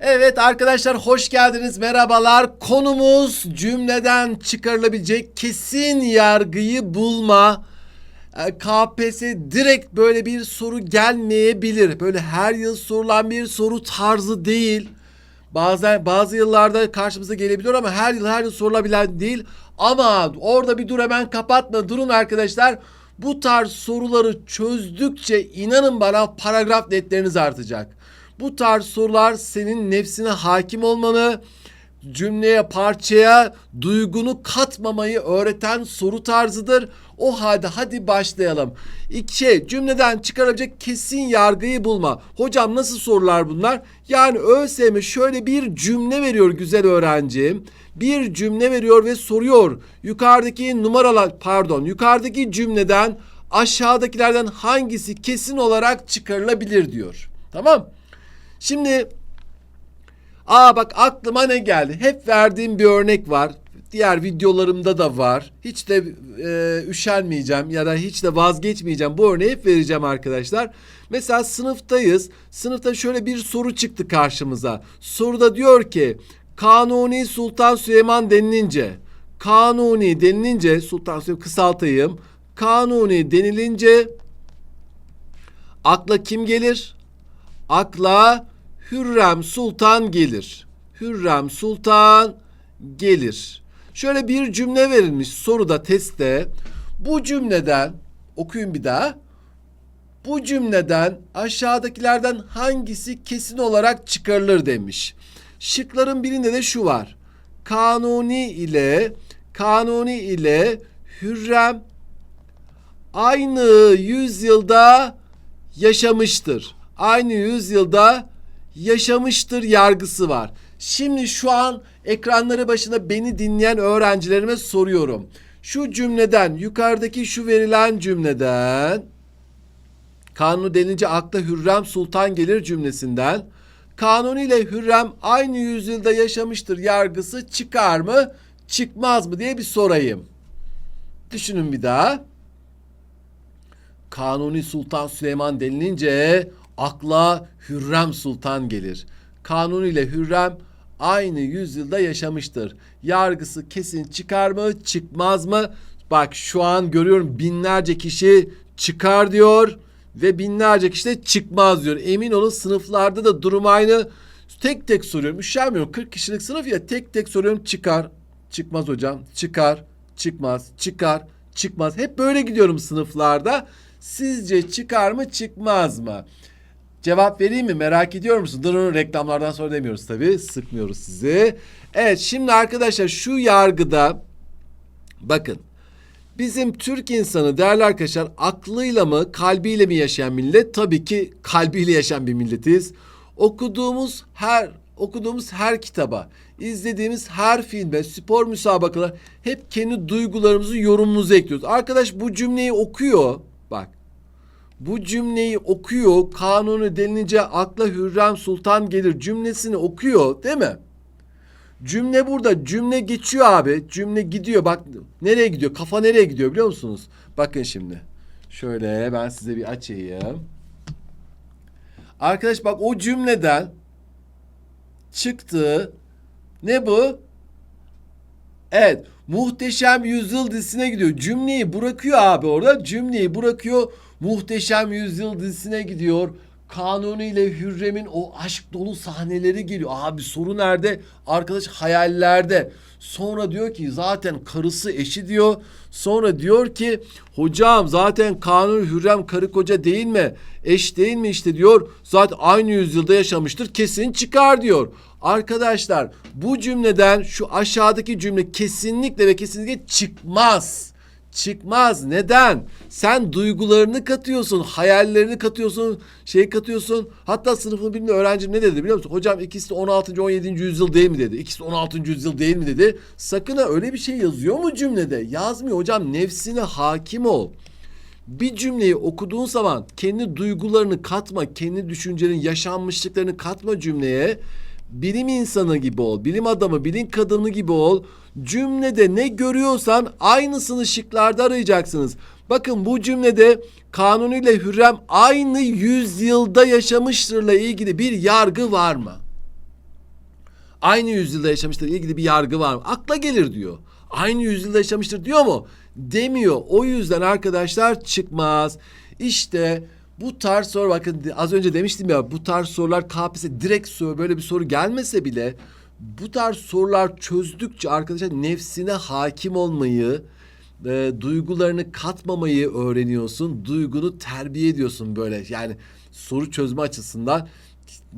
Evet arkadaşlar hoş geldiniz merhabalar. Konumuz cümleden çıkarılabilecek kesin yargıyı bulma. E, KPSS direkt böyle bir soru gelmeyebilir. Böyle her yıl sorulan bir soru tarzı değil. Bazen bazı yıllarda karşımıza gelebiliyor ama her yıl her yıl sorulabilen değil. Ama orada bir dur hemen kapatma durun arkadaşlar. Bu tarz soruları çözdükçe inanın bana paragraf netleriniz artacak. Bu tarz sorular senin nefsine hakim olmanı, cümleye, parçaya duygunu katmamayı öğreten soru tarzıdır. O halde hadi başlayalım. İki şey cümleden çıkarabilecek kesin yargıyı bulma. Hocam nasıl sorular bunlar? Yani ÖSYM şöyle bir cümle veriyor güzel öğrencim. Bir cümle veriyor ve soruyor. Yukarıdaki numaralar pardon yukarıdaki cümleden aşağıdakilerden hangisi kesin olarak çıkarılabilir diyor. Tamam? Şimdi Aa bak aklıma ne geldi? Hep verdiğim bir örnek var. Diğer videolarımda da var. Hiç de e, üşenmeyeceğim ya da hiç de vazgeçmeyeceğim. Bu örneği hep vereceğim arkadaşlar. Mesela sınıftayız. Sınıfta şöyle bir soru çıktı karşımıza. Soruda diyor ki Kanuni Sultan Süleyman denilince Kanuni denilince Sultan Süleyman kısaltayım. Kanuni denilince akla kim gelir? Akla Hürrem Sultan gelir. Hürrem Sultan gelir. Şöyle bir cümle verilmiş soruda testte. Bu cümleden okuyun bir daha. Bu cümleden aşağıdakilerden hangisi kesin olarak çıkarılır demiş. Şıkların birinde de şu var. Kanuni ile Kanuni ile Hürrem aynı yüzyılda yaşamıştır. Aynı yüzyılda yaşamıştır yargısı var. Şimdi şu an ekranları başında beni dinleyen öğrencilerime soruyorum. Şu cümleden yukarıdaki şu verilen cümleden Kanuni denince akla Hürrem Sultan gelir cümlesinden Kanuni ile Hürrem aynı yüzyılda yaşamıştır yargısı çıkar mı çıkmaz mı diye bir sorayım. Düşünün bir daha. Kanuni Sultan Süleyman denilince akla Hürrem Sultan gelir. Kanuni ile Hürrem aynı yüzyılda yaşamıştır. Yargısı kesin çıkar mı çıkmaz mı? Bak şu an görüyorum binlerce kişi çıkar diyor ve binlerce kişi de çıkmaz diyor. Emin olun sınıflarda da durum aynı. Tek tek soruyorum. Üşenmiyorum. 40 kişilik sınıf ya tek tek soruyorum. Çıkar. Çıkmaz hocam. Çıkar. Çıkmaz. Çıkar. Çıkmaz. Hep böyle gidiyorum sınıflarda. Sizce çıkar mı çıkmaz mı? Cevap vereyim mi? Merak ediyor musun? Durun reklamlardan sonra demiyoruz tabii. Sıkmıyoruz sizi. Evet şimdi arkadaşlar şu yargıda bakın bizim Türk insanı değerli arkadaşlar aklıyla mı kalbiyle mi yaşayan millet? Tabii ki kalbiyle yaşayan bir milletiz. Okuduğumuz her okuduğumuz her kitaba, izlediğimiz her filme, spor müsabakalar hep kendi duygularımızı, yorumumuzu ekliyoruz. Arkadaş bu cümleyi okuyor. Bu cümleyi okuyor. Kanunu denilince akla Hürrem Sultan gelir cümlesini okuyor değil mi? Cümle burada. Cümle geçiyor abi. Cümle gidiyor. Bak nereye gidiyor? Kafa nereye gidiyor biliyor musunuz? Bakın şimdi. Şöyle ben size bir açayım. Arkadaş bak o cümleden çıktı. Ne bu? Evet. Muhteşem Yüzyıl dizisine gidiyor. Cümleyi bırakıyor abi orada. Cümleyi bırakıyor. Muhteşem Yüzyıl dizisine gidiyor. Kanuni ile Hürrem'in o aşk dolu sahneleri geliyor. Abi soru nerede? Arkadaş hayallerde. Sonra diyor ki zaten karısı eşi diyor. Sonra diyor ki hocam zaten Kanuni Hürrem karı koca değil mi? Eş değil mi işte diyor. Zaten aynı yüzyılda yaşamıştır. Kesin çıkar diyor. Arkadaşlar bu cümleden şu aşağıdaki cümle kesinlikle ve kesinlikle çıkmaz. Çıkmaz. Neden? Sen duygularını katıyorsun, hayallerini katıyorsun, şey katıyorsun. Hatta sınıfın birinde öğrencim ne dedi biliyor musun? Hocam ikisi de 16. 17. yüzyıl değil mi dedi. İkisi de 16. yüzyıl değil mi dedi. Sakın ha öyle bir şey yazıyor mu cümlede? Yazmıyor hocam. Nefsine hakim ol. Bir cümleyi okuduğun zaman kendi duygularını katma, kendi düşüncelerin, yaşanmışlıklarını katma cümleye. Bilim insanı gibi ol, bilim adamı, bilim kadını gibi ol. Cümlede ne görüyorsan aynısını şıklarda arayacaksınız. Bakın bu cümlede Kanuni ile Hürrem aynı yüzyılda yaşamıştırla ilgili bir yargı var mı? Aynı yüzyılda yaşamıştır ilgili bir yargı var mı? Akla gelir diyor. Aynı yüzyılda yaşamıştır diyor mu? Demiyor. O yüzden arkadaşlar çıkmaz. İşte bu tarz soru bakın az önce demiştim ya bu tarz sorular KPSS direkt soru böyle bir soru gelmese bile bu tarz sorular çözdükçe arkadaşlar nefsine hakim olmayı, e, duygularını katmamayı öğreniyorsun. Duygunu terbiye ediyorsun böyle. Yani soru çözme açısından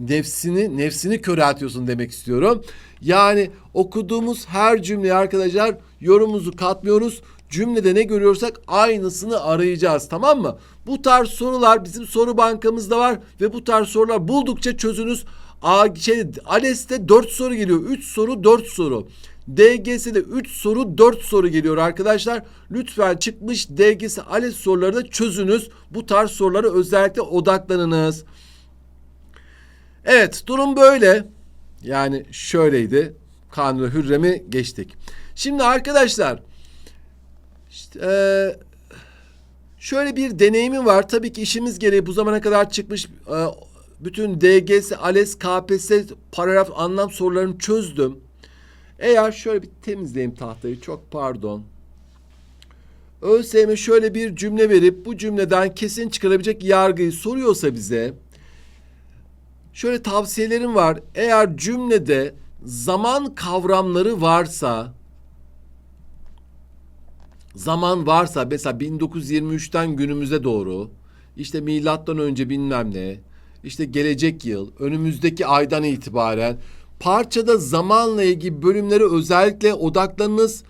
nefsini nefsini köreltiyorsun demek istiyorum. Yani okuduğumuz her cümleye arkadaşlar yorumumuzu katmıyoruz. Cümlede ne görüyorsak aynısını arayacağız tamam mı? Bu tarz sorular bizim soru bankamızda var ve bu tarz sorular buldukça çözünüz. A, şey, ALES'te 4 soru geliyor. 3 soru 4 soru. DGS'de 3 soru 4 soru geliyor arkadaşlar. Lütfen çıkmış DGS ALES soruları da çözünüz. Bu tarz sorulara özellikle odaklanınız. Evet durum böyle. Yani şöyleydi. Kanuni Hürrem'i geçtik. Şimdi arkadaşlar işte, eee, şöyle bir deneyimim var. Tabii ki işimiz gereği bu zamana kadar çıkmış eee, bütün DGS, ALES, KPSS paragraf anlam sorularını çözdüm. Eğer şöyle bir temizleyeyim tahtayı çok pardon. ÖSYM şöyle bir cümle verip bu cümleden kesin çıkarabilecek yargıyı soruyorsa bize şöyle tavsiyelerim var. Eğer cümlede zaman kavramları varsa zaman varsa mesela 1923'ten günümüze doğru işte milattan önce bilmem ne işte gelecek yıl önümüzdeki aydan itibaren parçada zamanla ilgili bölümlere özellikle odaklanınız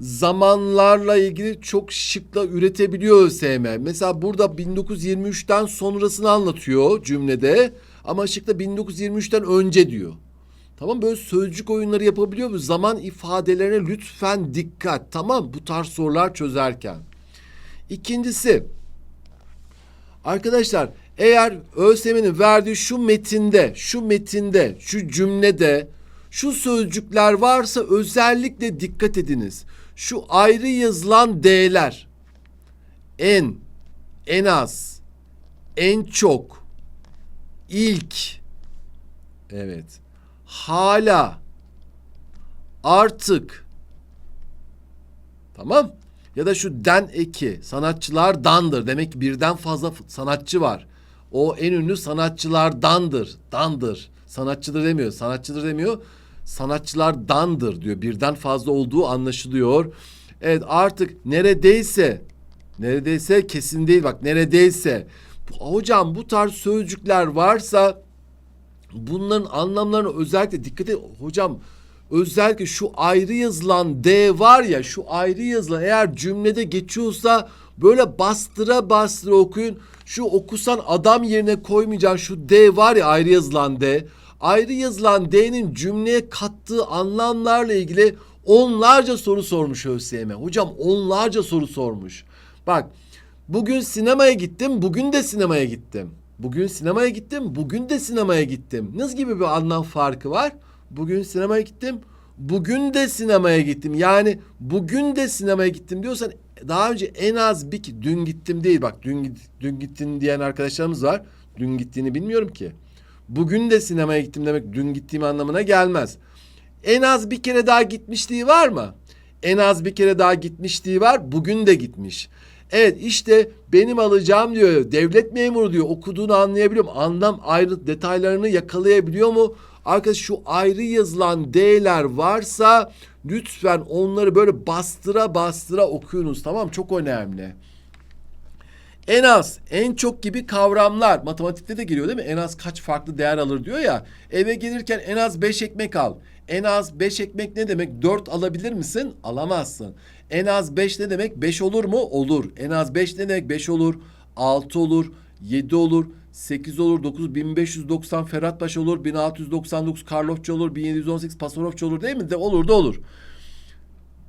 zamanlarla ilgili çok şıkla üretebiliyor ÖSYM. Mesela burada 1923'ten sonrasını anlatıyor cümlede ama şıkla 1923'ten önce diyor. Tamam böyle sözcük oyunları yapabiliyor mu? Zaman ifadelerine lütfen dikkat. Tamam bu tarz sorular çözerken. İkincisi arkadaşlar eğer ÖSYM'nin verdiği şu metinde, şu metinde, şu cümlede şu sözcükler varsa özellikle dikkat ediniz. Şu ayrı yazılan D'ler en, en az, en çok, ilk, evet, hala, artık, tamam? Ya da şu den eki, sanatçılardandır. Demek ki birden fazla sanatçı var. O en ünlü sanatçılardandır, dandır. Sanatçıdır demiyor, sanatçıdır demiyor. Sanatçılardandır diyor. Birden fazla olduğu anlaşılıyor. Evet artık neredeyse, neredeyse kesin değil bak neredeyse. Hocam bu tarz sözcükler varsa bunların anlamlarına özellikle dikkat et. Hocam özellikle şu ayrı yazılan D var ya şu ayrı yazılan eğer cümlede geçiyorsa böyle bastıra bastıra okuyun. Şu okusan adam yerine koymayacağın şu D var ya ayrı yazılan D. Ayrı yazılan D'nin cümleye kattığı anlamlarla ilgili onlarca soru sormuş ÖSYM. Hocam onlarca soru sormuş. Bak bugün sinemaya gittim, bugün de sinemaya gittim. Bugün sinemaya gittim, bugün de sinemaya gittim. Nasıl gibi bir anlam farkı var? Bugün sinemaya gittim, bugün de sinemaya gittim. Yani bugün de sinemaya gittim diyorsan daha önce en az bir ki dün gittim değil bak dün dün gittin diyen arkadaşlarımız var. Dün gittiğini bilmiyorum ki. Bugün de sinemaya gittim demek dün gittiğim anlamına gelmez. En az bir kere daha gitmişliği var mı? En az bir kere daha gitmişliği var. Bugün de gitmiş. Evet işte benim alacağım diyor. Devlet memuru diyor. Okuduğunu anlayabiliyor mu? Anlam ayrı detaylarını yakalayabiliyor mu? Arkadaş şu ayrı yazılan D'ler varsa lütfen onları böyle bastıra bastıra okuyunuz. Tamam? Çok önemli. En az, en çok gibi kavramlar matematikte de geliyor değil mi? En az kaç farklı değer alır diyor ya. Eve gelirken en az 5 ekmek al. En az 5 ekmek ne demek? 4 alabilir misin? Alamazsın. En az 5 ne demek? 5 olur mu? Olur. En az 5 ne demek? 5 olur. 6 olur. 7 olur. 8 olur. 9 1590 Ferhat Paşa olur. 1699 Karlofça olur. 1718 Pasarofça olur değil mi? De olur da olur.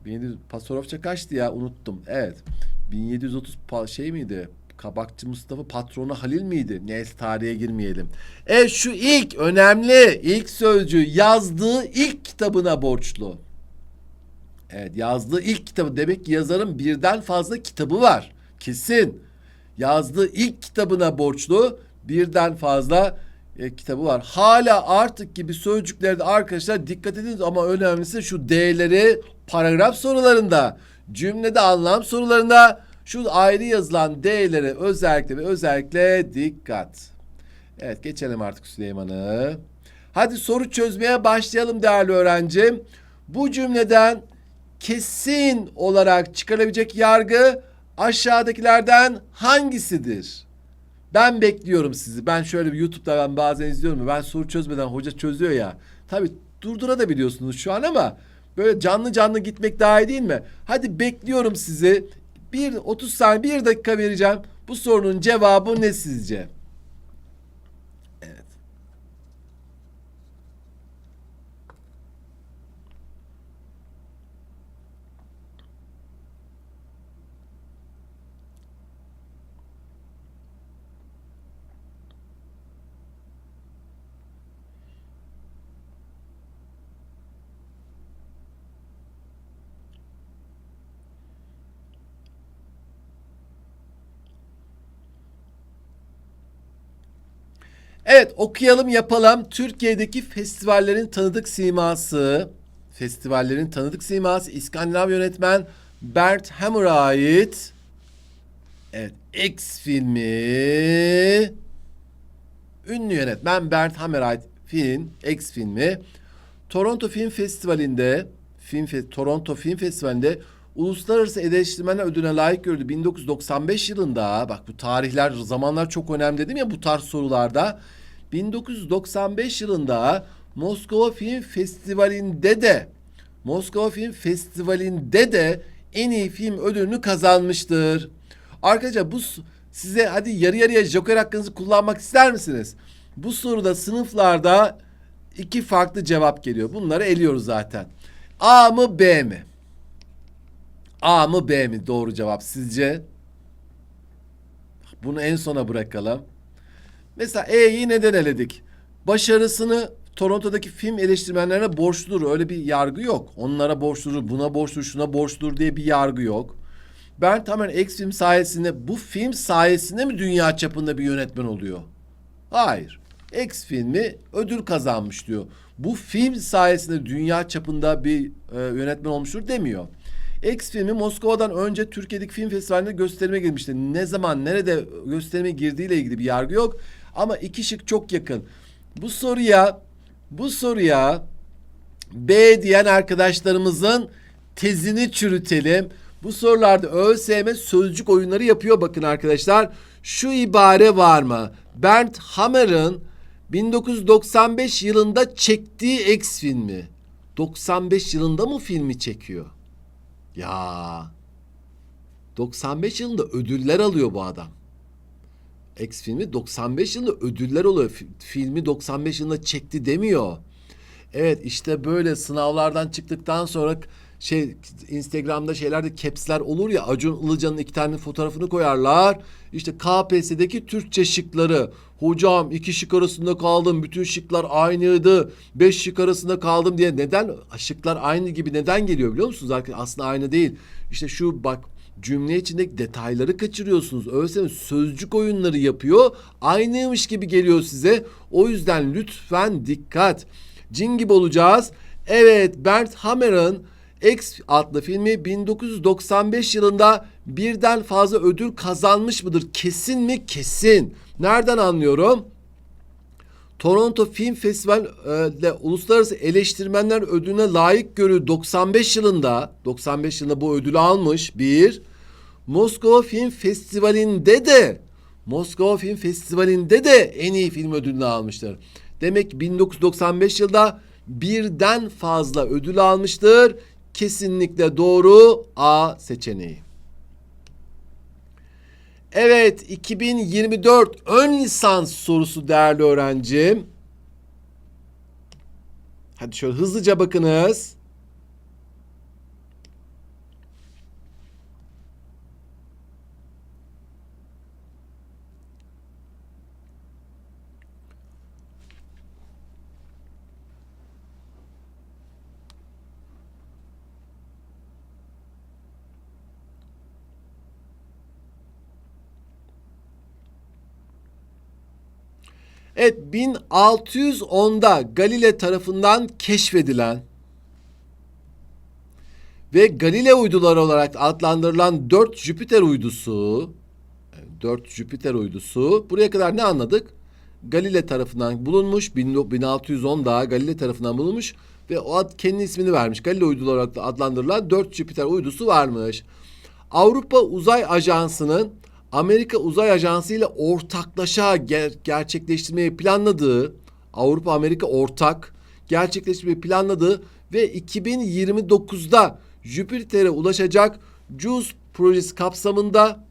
1700 Pasarofça kaçtı ya unuttum. Evet. 1730 pa- şey miydi? Kabakçı Mustafa patronu Halil miydi? Neyse tarihe girmeyelim. Evet şu ilk önemli ilk sözcüğü yazdığı ilk kitabına borçlu. Evet yazdığı ilk kitabı demek ki yazarın birden fazla kitabı var. Kesin. Yazdığı ilk kitabına borçlu birden fazla e, kitabı var. Hala artık gibi sözcüklerde arkadaşlar dikkat edin ama önemlisi şu D'leri paragraf sorularında, cümlede anlam sorularında şu ayrı yazılan D'lere özellikle ve özellikle dikkat. Evet geçelim artık Süleyman'ı. Hadi soru çözmeye başlayalım değerli öğrencim. Bu cümleden kesin olarak çıkarabilecek yargı aşağıdakilerden hangisidir? Ben bekliyorum sizi. Ben şöyle bir YouTube'da ben bazen izliyorum. Ben soru çözmeden hoca çözüyor ya. Tabii durdurabiliyorsunuz şu an ama böyle canlı canlı gitmek daha iyi değil mi? Hadi bekliyorum sizi. Bir 30 saniye bir dakika vereceğim. Bu sorunun cevabı ne sizce? Evet. Evet okuyalım yapalım. Türkiye'deki festivallerin tanıdık siması. Festivallerin tanıdık siması İskandinav yönetmen Bert Hammer'a ait. Evet X filmi. Ünlü yönetmen Bert Hammer'a ait film X filmi. Toronto Film Festivali'nde Film Fe- Toronto Film Festivali'nde Uluslararası Eleştirmenler Ödülüne layık gördü. 1995 yılında bak bu tarihler zamanlar çok önemli dedim ya bu tarz sorularda. 1995 yılında Moskova Film Festivali'nde de Moskova Film Festivali'nde de en iyi film ödülünü kazanmıştır. Arkadaşlar bu size hadi yarı yarıya joker hakkınızı kullanmak ister misiniz? Bu soruda sınıflarda iki farklı cevap geliyor. Bunları eliyoruz zaten. A mı B mi? A mı B mi doğru cevap sizce? Bunu en sona bırakalım. Mesela E'yi neden eledik? Başarısını Toronto'daki film eleştirmenlerine borçludur. Öyle bir yargı yok. Onlara borçludur, buna borçludur, şuna borçludur diye bir yargı yok. Ben tamamen X film sayesinde bu film sayesinde mi dünya çapında bir yönetmen oluyor? Hayır. X filmi ödül kazanmış diyor. Bu film sayesinde dünya çapında bir e, yönetmen olmuştur demiyor. X filmi Moskova'dan önce Türkiye'deki film festivalinde gösterime girmişti. Ne zaman, nerede gösterime girdiğiyle ilgili bir yargı yok. Ama iki şık çok yakın. Bu soruya, bu soruya B diyen arkadaşlarımızın tezini çürütelim. Bu sorularda ÖSYM sözcük oyunları yapıyor bakın arkadaşlar. Şu ibare var mı? Bernd Hammer'ın 1995 yılında çektiği X filmi. 95 yılında mı filmi çekiyor? Ya 95 yılında ödüller alıyor bu adam. X filmi 95 yılında ödüller oluyor. Fi- Filmi 95 yılında çekti demiyor. Evet işte böyle sınavlardan çıktıktan sonra şey Instagram'da şeylerde caps'ler olur ya Acun Ilıcan'ın iki tane fotoğrafını koyarlar. İşte KPSS'deki Türkçe şıkları. Hocam iki şık arasında kaldım. Bütün şıklar aynıydı. Beş şık arasında kaldım diye. Neden? Şıklar aynı gibi neden geliyor biliyor musunuz? Aslında aynı değil. İşte şu bak cümle içindeki detayları kaçırıyorsunuz. Öyleyse sözcük oyunları yapıyor. Aynıymış gibi geliyor size. O yüzden lütfen dikkat. Cin gibi olacağız. Evet Bert Hammer'ın X adlı filmi 1995 yılında birden fazla ödül kazanmış mıdır? Kesin mi? Kesin. Nereden anlıyorum? Toronto Film Festivali'de Uluslararası Eleştirmenler Ödülüne layık görü 95 yılında 95 yılında bu ödülü almış bir. Moskova Film Festivali'nde de Moskova Film Festivali'nde de en iyi film ödülünü almıştır. Demek ki 1995 yılında birden fazla ödül almıştır. Kesinlikle doğru A seçeneği. Evet 2024 ön lisans sorusu değerli öğrencim. Hadi şöyle hızlıca bakınız. Evet 1610'da Galile tarafından keşfedilen ve Galile uyduları olarak adlandırılan 4 Jüpiter uydusu 4 Jüpiter uydusu buraya kadar ne anladık? Galile tarafından bulunmuş 1610'da Galile tarafından bulunmuş ve o ad kendi ismini vermiş. Galile uyduları olarak da adlandırılan 4 Jüpiter uydusu varmış. Avrupa Uzay Ajansı'nın Amerika Uzay Ajansı ile ortaklaşa ger- gerçekleştirmeyi planladığı Avrupa Amerika ortak gerçekleştirmeyi planladığı ve 2029'da Jüpiter'e ulaşacak JUICE projesi kapsamında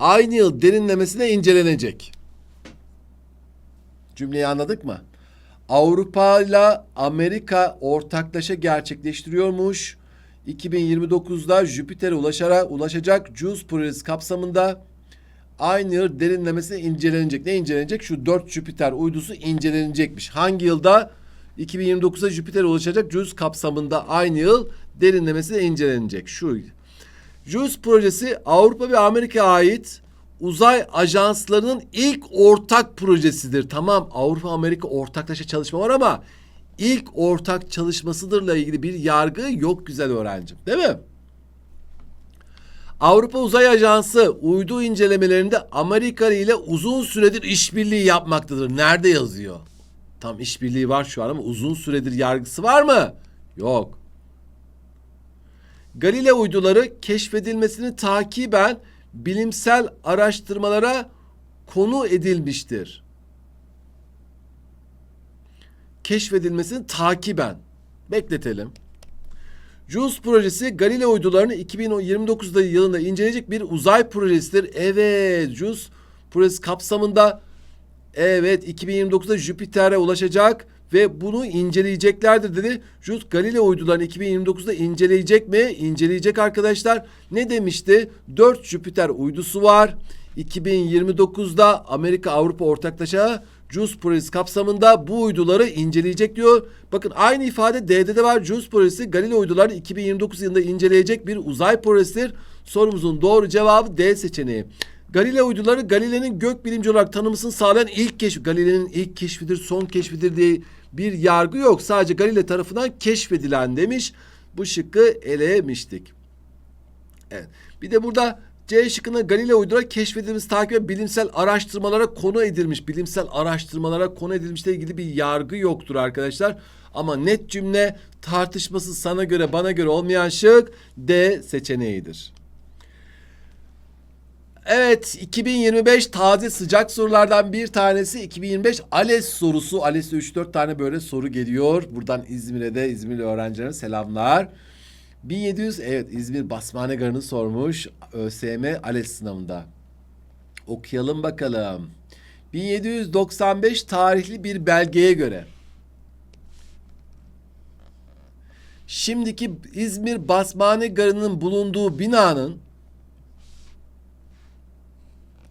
aynı yıl derinlemesine incelenecek. Cümleyi anladık mı? Avrupa ile Amerika ortaklaşa gerçekleştiriyormuş. 2029'da Jüpiter'e ulaşarak ulaşacak JUICE projesi kapsamında aynı yıl derinlemesine incelenecek. Ne incelenecek? Şu 4 Jüpiter uydusu incelenecekmiş. Hangi yılda? 2029'da Jüpiter'e ulaşacak JUICE kapsamında aynı yıl derinlemesine incelenecek. Şu JUICE projesi Avrupa ve Amerika'ya ait uzay ajanslarının ilk ortak projesidir. Tamam Avrupa Amerika ortaklaşa çalışma var ama ilk ortak çalışmasıdırla ilgili bir yargı yok güzel öğrencim. Değil mi? Avrupa Uzay Ajansı uydu incelemelerinde Amerika ile uzun süredir işbirliği yapmaktadır. Nerede yazıyor? Tam işbirliği var şu an ama uzun süredir yargısı var mı? Yok. Galile uyduları keşfedilmesini takiben bilimsel araştırmalara konu edilmiştir. Keşfedilmesini takiben bekletelim. JUICE projesi Galile uydularını 2029'da yılında inceleyecek bir uzay projesidir. Evet, JUICE projesi kapsamında evet 2029'da Jüpiter'e ulaşacak ve bunu inceleyeceklerdir dedi. JUICE Galile uydularını 2029'da inceleyecek mi? İnceleyecek arkadaşlar. Ne demişti? 4 Jüpiter uydusu var. 2029'da Amerika Avrupa ortaklaşa JUICE projesi kapsamında bu uyduları inceleyecek diyor. Bakın aynı ifade D'de de var. JUICE projesi Galile uydularını 2029 yılında inceleyecek bir uzay projesidir. Sorumuzun doğru cevabı D seçeneği. Galile uyduları Galile'nin gök bilimci olarak tanımısını sağlayan ilk keşif. Galile'nin ilk keşfidir, son keşfidir diye bir yargı yok. Sadece Galile tarafından keşfedilen demiş. Bu şıkkı elemiştik. Evet. Bir de burada C şıkkında Galile uyduları keşfedilmesi takip ve bilimsel araştırmalara konu edilmiş. Bilimsel araştırmalara konu edilmişle ilgili bir yargı yoktur arkadaşlar. Ama net cümle tartışması sana göre bana göre olmayan şık D seçeneğidir. Evet 2025 taze sıcak sorulardan bir tanesi 2025 ALES sorusu. ALES'te 3-4 tane böyle soru geliyor. Buradan İzmir'e de İzmirli öğrencilere selamlar. 1700 evet İzmir Basmane Garı'nı sormuş ÖSYM ALES sınavında. Okuyalım bakalım. 1795 tarihli bir belgeye göre şimdiki İzmir Basmane Garı'nın bulunduğu binanın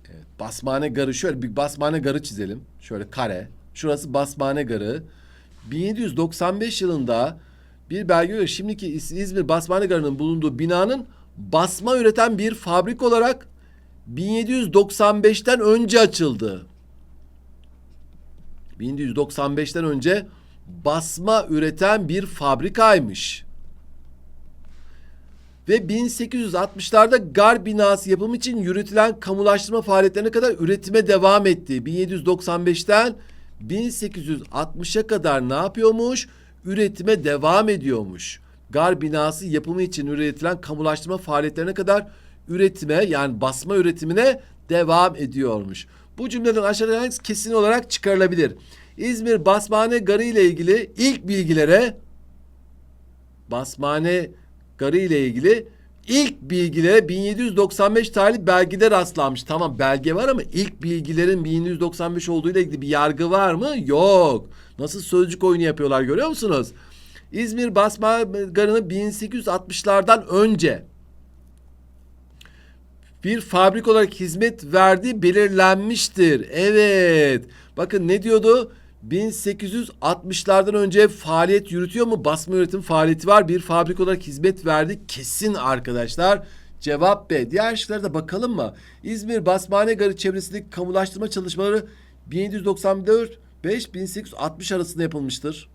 evet, Basmane Garı şöyle bir Basmane Garı çizelim. Şöyle kare. Şurası Basmane Garı. 1795 yılında bir belge göre şimdiki İzmir Basmane Garı'nın bulunduğu binanın basma üreten bir fabrik olarak 1795'ten önce açıldı. 1795'ten önce basma üreten bir fabrikaymış. Ve 1860'larda gar binası yapımı için yürütülen kamulaştırma faaliyetlerine kadar üretime devam etti. 1795'ten 1860'a kadar ne yapıyormuş? Üretime devam ediyormuş. Gar binası yapımı için üretilen kamulaştırma faaliyetlerine kadar üretime yani basma üretimine devam ediyormuş. Bu cümleden aşağıdaki hangisi kesin olarak çıkarılabilir? İzmir Basmane Garı ile ilgili ilk bilgilere Basmane Garı ile ilgili ilk bilgilere 1795 tarihli belgede rastlanmış. Tamam belge var ama ilk bilgilerin 1795 olduğu ile ilgili bir yargı var mı? Yok. Nasıl sözcük oyunu yapıyorlar görüyor musunuz? İzmir Basmane Garı'nı 1860'lardan önce bir fabrik olarak hizmet verdiği belirlenmiştir. Evet. Bakın ne diyordu? 1860'lardan önce faaliyet yürütüyor mu? Basma üretim faaliyeti var. Bir fabrik olarak hizmet verdi. Kesin arkadaşlar. Cevap B. Diğer şıklara da bakalım mı? İzmir Basmane Garı çevresindeki kamulaştırma çalışmaları 1794 5 1860 arasında yapılmıştır.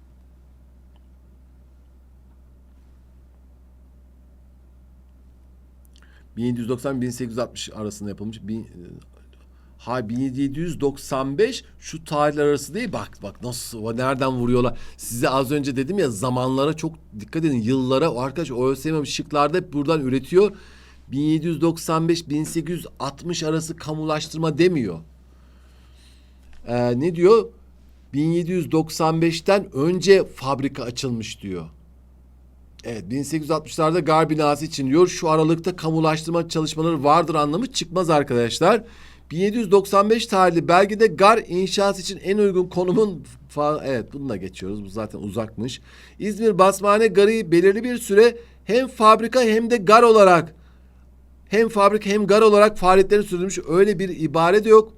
...1790-1860 arasında yapılmış. Ha 1795 şu tarihler arası değil. Bak bak nasıl nereden vuruyorlar. Size az önce dedim ya zamanlara çok dikkat edin. Yıllara arkadaş ÖSYM şıklarda hep buradan üretiyor. 1795-1860 arası kamulaştırma demiyor. Ee, ne diyor? 1795'ten önce fabrika açılmış diyor. Evet 1860'larda gar binası için diyor şu aralıkta kamulaştırma çalışmaları vardır anlamı çıkmaz arkadaşlar. 1795 tarihli belgede gar inşaat için en uygun konumun fa- evet bunu geçiyoruz bu zaten uzakmış. İzmir Basmane Garı belirli bir süre hem fabrika hem de gar olarak hem fabrika hem gar olarak faaliyetlerini sürdürmüş öyle bir ibare de yok.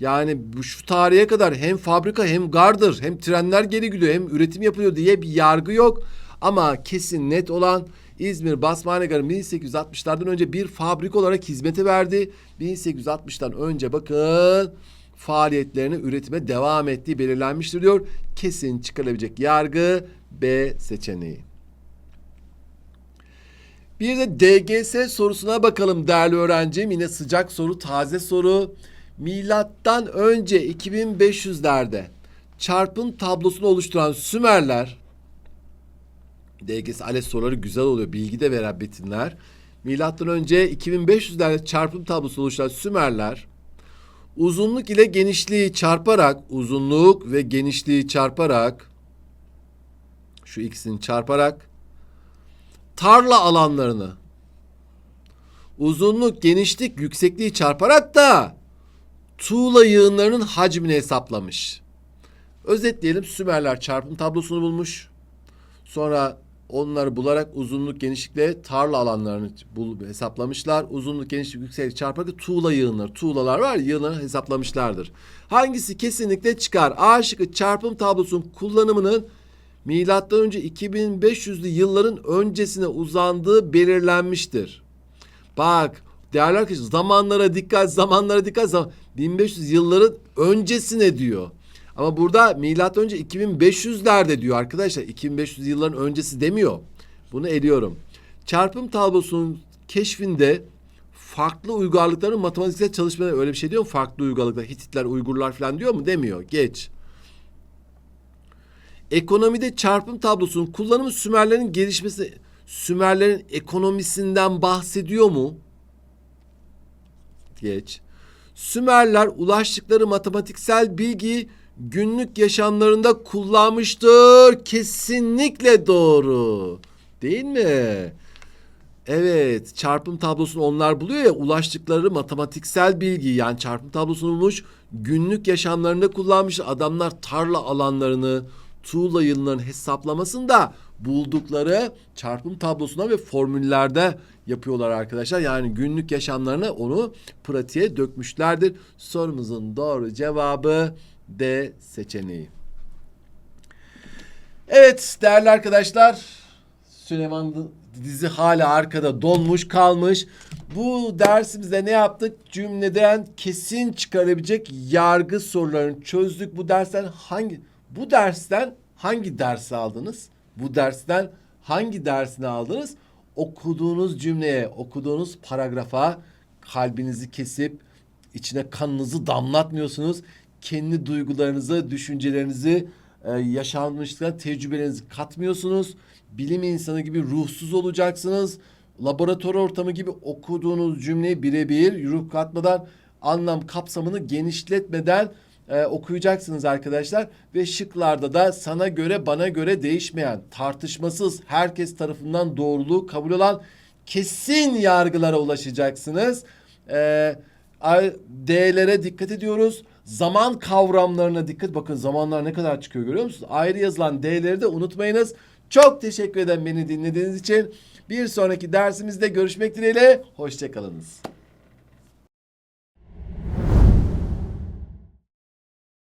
Yani bu şu tarihe kadar hem fabrika hem gardır hem trenler geri gidiyor hem üretim yapılıyor diye bir yargı yok. Ama kesin net olan İzmir Basmane Garı 1860'lardan önce bir fabrika olarak hizmete verdi. 1860'tan önce bakın faaliyetlerini üretime devam ettiği belirlenmiştir diyor. Kesin çıkarılabilecek yargı B seçeneği. Bir de DGS sorusuna bakalım değerli öğrencim. Yine sıcak soru, taze soru. Milattan önce 2500'lerde çarpım tablosunu oluşturan Sümerler DGS ALES soruları güzel oluyor. Bilgi de veren metinler. Milattan önce 2500'lerde çarpım tablosu oluşturan Sümerler uzunluk ile genişliği çarparak uzunluk ve genişliği çarparak şu ikisini çarparak tarla alanlarını uzunluk, genişlik, yüksekliği çarparak da tuğla yığınlarının hacmini hesaplamış. Özetleyelim Sümerler çarpım tablosunu bulmuş. Sonra onları bularak uzunluk, genişlikle tarla alanlarını bul, hesaplamışlar. Uzunluk, genişlik, yükseklik çarparak tuğla yığınları, tuğlalar var yığınları hesaplamışlardır. Hangisi kesinlikle çıkar? A şıkkı çarpım tablosunun kullanımının milattan önce 2500'lü yılların öncesine uzandığı belirlenmiştir. Bak değerli arkadaşlar zamanlara dikkat, zamanlara dikkat. Zaman, 1500 yılların öncesine diyor. Ama burada milattan önce 2500'lerde diyor arkadaşlar. 2500 yılların öncesi demiyor. Bunu eliyorum. Çarpım tablosunun keşfinde farklı uygarlıkların matematiksel çalışmaları öyle bir şey diyor mu? Farklı uygarlıklar, Hititler, Uygurlar falan diyor mu? Demiyor. Geç. Ekonomide çarpım tablosunun kullanımı Sümerlerin gelişmesi, Sümerlerin ekonomisinden bahsediyor mu? Geç. Sümerler ulaştıkları matematiksel bilgiyi günlük yaşamlarında kullanmıştır. Kesinlikle doğru. Değil mi? Evet, çarpım tablosunu onlar buluyor ya ulaştıkları matematiksel bilgi yani çarpım tablosunu bulmuş günlük yaşamlarında kullanmış adamlar tarla alanlarını tuğla yıllarının hesaplamasında buldukları çarpım tablosuna ve formüllerde yapıyorlar arkadaşlar. Yani günlük yaşamlarına onu pratiğe dökmüşlerdir. Sorumuzun doğru cevabı D seçeneği. Evet değerli arkadaşlar Süleyman dizi hala arkada donmuş kalmış. Bu dersimizde ne yaptık? Cümleden kesin çıkarabilecek yargı sorularını çözdük. Bu dersten hangi bu dersten hangi dersi aldınız? Bu dersten hangi dersini aldınız? Okuduğunuz cümleye, okuduğunuz paragrafa kalbinizi kesip içine kanınızı damlatmıyorsunuz. Kendi duygularınızı, düşüncelerinizi, e, yaşanmışlıktan tecrübelerinizi katmıyorsunuz. Bilim insanı gibi ruhsuz olacaksınız. Laboratuvar ortamı gibi okuduğunuz cümleyi birebir ruh katmadan, anlam kapsamını genişletmeden e, okuyacaksınız arkadaşlar ve şıklarda da sana göre bana göre değişmeyen tartışmasız herkes tarafından doğruluğu kabul olan kesin yargılara ulaşacaksınız. E, D'lere dikkat ediyoruz. Zaman kavramlarına dikkat. Bakın zamanlar ne kadar çıkıyor görüyor musunuz? Ayrı yazılan D'leri de unutmayınız. Çok teşekkür ederim beni dinlediğiniz için. Bir sonraki dersimizde görüşmek dileğiyle. Hoşçakalınız.